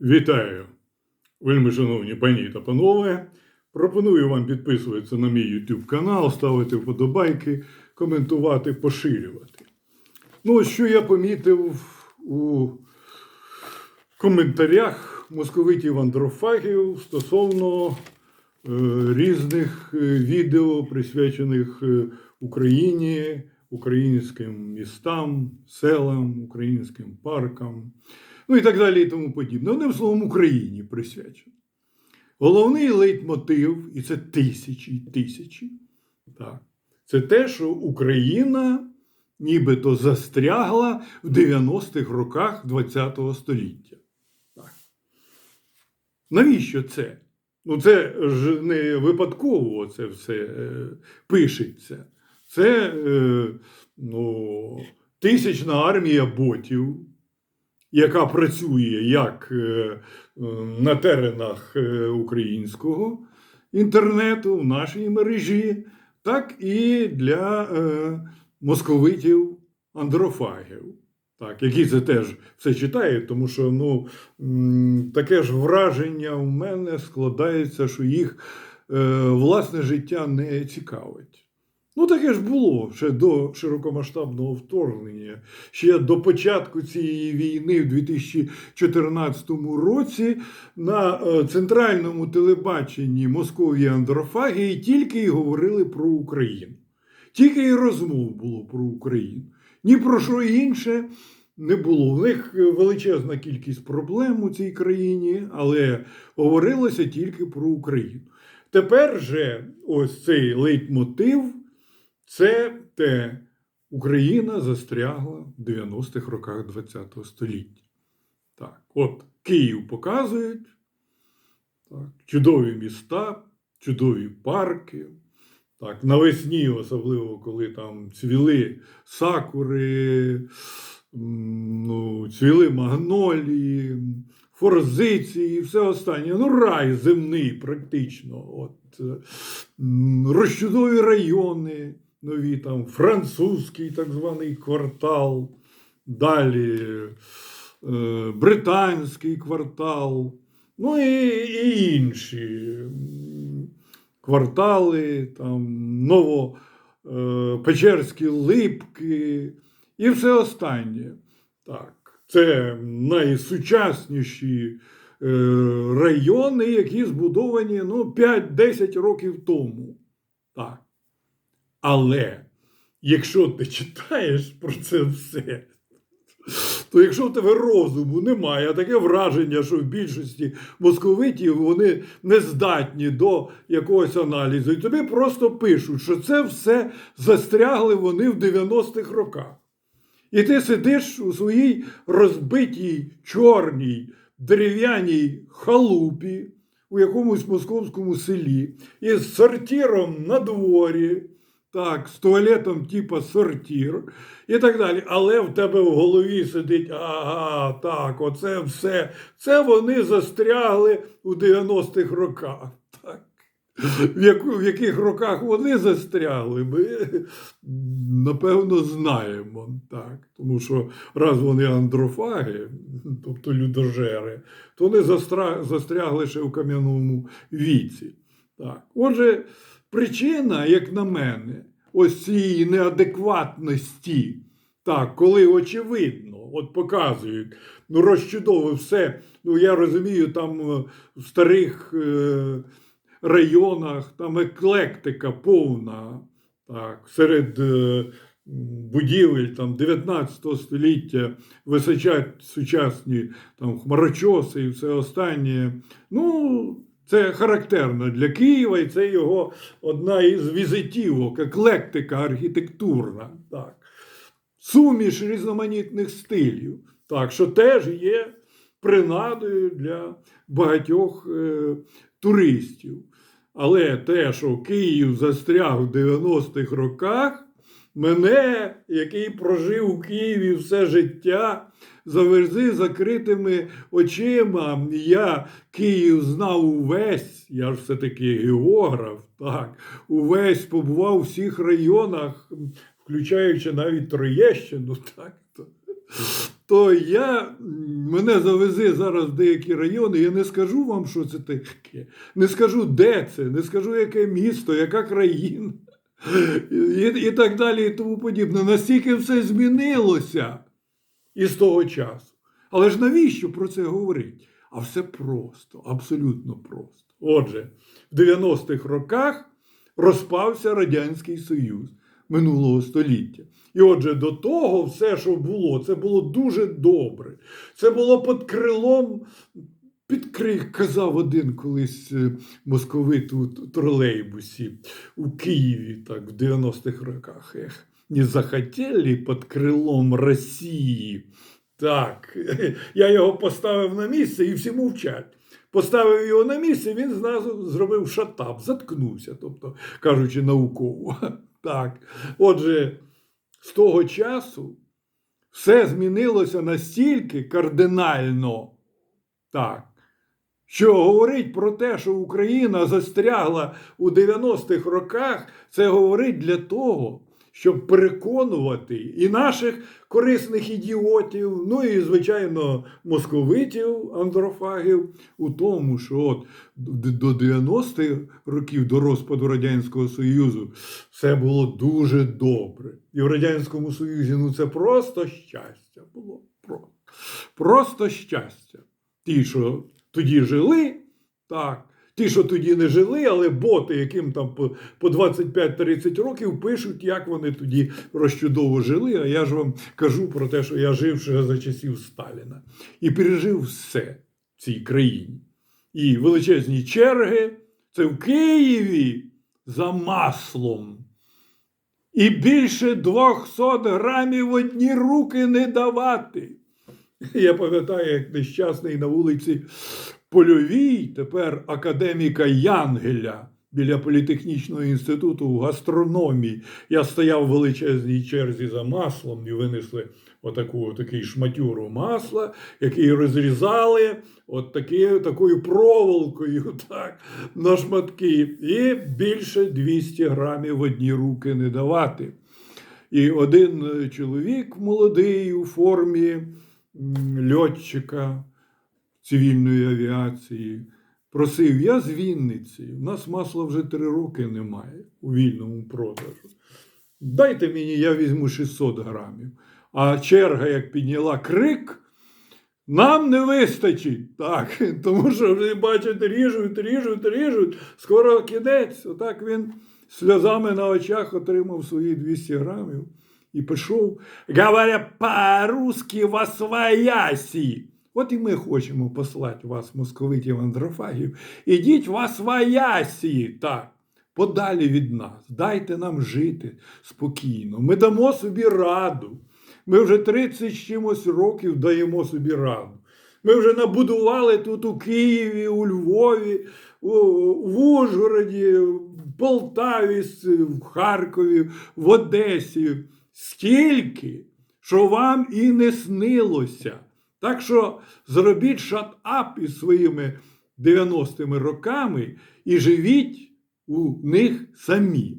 Вітаю, вельми шановні пані та панове. Пропоную вам підписуватися на мій YouTube канал, ставити вподобайки, коментувати, поширювати. Ну, що я помітив у коментарях московитів андрофагів стосовно е, різних е, відео, присвячених е, Україні, українським містам, селам, українським паркам, ну і так далі, і тому подібне. Одним словом, Україні присвячено. Головний лейтмотив, і це тисячі й тисячі, так, це те, що Україна нібито застрягла в 90-х роках ХХ століття. Так. Навіщо це? Ну, це ж не випадково це все е, пишеться. Це е, ну, тисячна армія ботів, яка працює як е, е, на теренах е, українського інтернету в нашій мережі, так і для московитів андрофагів. Так, які це теж все читають, тому що ну, таке ж враження в мене складається, що їх власне життя не цікавить. Ну, таке ж було ще до широкомасштабного вторгнення. Ще до початку цієї війни в 2014 році на е, центральному телебаченні Московії Андрофагії тільки й говорили про Україну. Тільки й розмов було про Україну. Ні про що інше не було. В них величезна кількість проблем у цій країні, але говорилося тільки про Україну. Тепер же ось цей лейтмотив це те, Україна застрягла в 90-х роках ХХ століття. Так, от Київ показують, так, чудові міста, чудові парки. Так, навесні, особливо, коли там цвіли сакури, ну, цвіли магнолії, форзиції і все останнє. Ну, рай земний, практично. От, розчудові райони, нові там, французький так званий квартал, далі е, британський квартал, ну і, і інші квартали, там, новопечерські липки і все останнє. Так, це найсучасніші е, райони, які збудовані ну, 5-10 років тому. Так. Але якщо ти читаєш про це все, то якщо в тебе розуму немає, а таке враження, що в більшості московитів вони не здатні до якогось аналізу, і тобі просто пишуть, що це все застрягли вони в 90-х роках. І ти сидиш у своїй розбитій чорній дерев'яній халупі у якомусь московському селі із сортиром на дворі, так, з туалетом типа сортір і так далі. Але в тебе в голові сидить, ага, так, оце все. Це вони застрягли у 90-х роках. Так. В, яку, в яких роках вони застрягли, ми напевно знаємо. Так. Тому що раз вони андрофаги, тобто людожери, то вони застрягли ще в кам'яному віці. Так. Отже, причина, як на мене, ось цієї неадекватності, так, коли очевидно, от показують, ну розчудово все. Ну я розумію, там е, в старих е, районах там еклектика повна, так, серед е, будівель там 19 століття височать сучасні там хмарочоси і все останнє. Ну, це характерно для Києва, і це його одна із візитівок, еклектика архітектурна. Так. Суміш різноманітних стилів. Так, що теж є принадою для багатьох е, туристів. Але те, що Київ застряг в 90-х роках, мене, який прожив у Києві все життя, заверзи закритими очима. Я Київ знав увесь, я ж все-таки географ, так, увесь побував у всіх районах, включаючи навіть Троєщину. Так, то, то я, мене завези зараз в деякі райони, я не скажу вам, що це таке, не скажу, де це, не скажу, яке місто, яка країна. І, і так далі, і тому подібне. Настільки все змінилося із того часу. Але ж навіщо про це говорити? А все просто, абсолютно просто. Отже, в 90-х роках розпався Радянський Союз минулого століття. І отже, до того все, що було, це було дуже добре. Це було під крилом. Під крик казав один колись е, московит у тролейбусі у Києві, так, в 90-х роках. Ех, не захотіли під крилом Росії. Так, я його поставив на місце і всі мовчать. Поставив його на місце, він зразу зробив шатап, заткнувся, тобто кажучи, науково. Так. Отже, з того часу все змінилося настільки кардинально, так, що говорить про те, що Україна застрягла у 90-х роках, це говорить для того, щоб переконувати і наших корисних ідіотів, ну і, звичайно, московитів, андрофагів, у тому, що от до 90-х років, до розпаду Радянського Союзу, все було дуже добре. І в Радянському Союзі ну це просто щастя було. Просто, просто щастя. Ті, що тоді жили, так. Ті, що тоді не жили, але боти, яким там по, по 25-30 років пишуть, як вони тоді розчудово жили. А я ж вам кажу про те, що я жив ще за часів Сталіна і пережив все в цій країні. І величезні черги це в Києві за маслом. І більше 200 грамів одні руки не давати. Я пам'ятаю, як нещасний на вулиці Польовій, тепер академіка Янгеля біля політехнічного інституту в гастрономії. Я стояв в величезній черзі за маслом і винесли отаку, такий шматюру масла, який розрізали от такі, такою проволокою так, на шматки. І більше 200 грамів в одні руки не давати. І один е, чоловік молодий у формі льотчика цивільної авіації просив: я з Вінниці, у нас масла вже три роки немає у вільному продажу. Дайте мені, я візьму 600 грамів. А черга, як підняла крик, нам не вистачить. Так, тому що ви бачите, ріжуть, ріжуть, ріжуть. Скоро кінець. Отак він сльозами на очах отримав свої 200 грамів і пішов, говоря по-русски во своясі. От і ми хочемо послати вас, московитів андрофагів. Ідіть во своясі, так, подалі від нас. Дайте нам жити спокійно. Ми дамо собі раду. Ми вже 30 з чимось років даємо собі раду. Ми вже набудували тут у Києві, у Львові, в Ужгороді, в Полтаві, в Харкові, в Одесі. Стільки, що вам і не снилося. Так що зробіть шат-ап із своїми 90-ми роками і живіть у них самі.